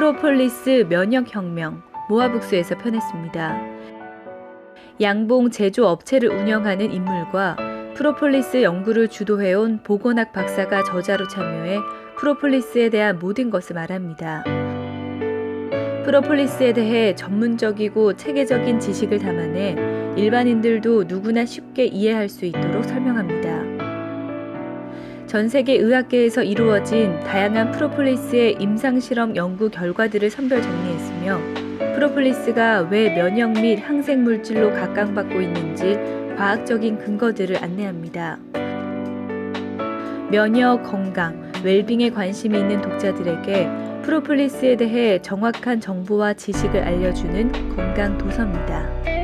프로폴리스 면역혁명 모아북스에서 펴냈습니다. 양봉 제조 업체를 운영하는 인물과 프로폴리스 연구를 주도해온 보건학 박사가 저자로 참여해 프로폴리스에 대한 모든 것을 말합니다. 프로폴리스에 대해 전문적이고 체계적인 지식을 담아내 일반인들도 누구나 쉽게 이해할 수 있도록 설명합니다. 전 세계 의학계에서 이루어진 다양한 프로폴리스의 임상실험 연구 결과들을 선별 정리했으며 프로폴리스가 왜 면역 및 항생 물질로 각광받고 있는지 과학적인 근거들을 안내합니다. 면역, 건강, 웰빙에 관심이 있는 독자들에게 프로폴리스에 대해 정확한 정보와 지식을 알려주는 건강 도서입니다.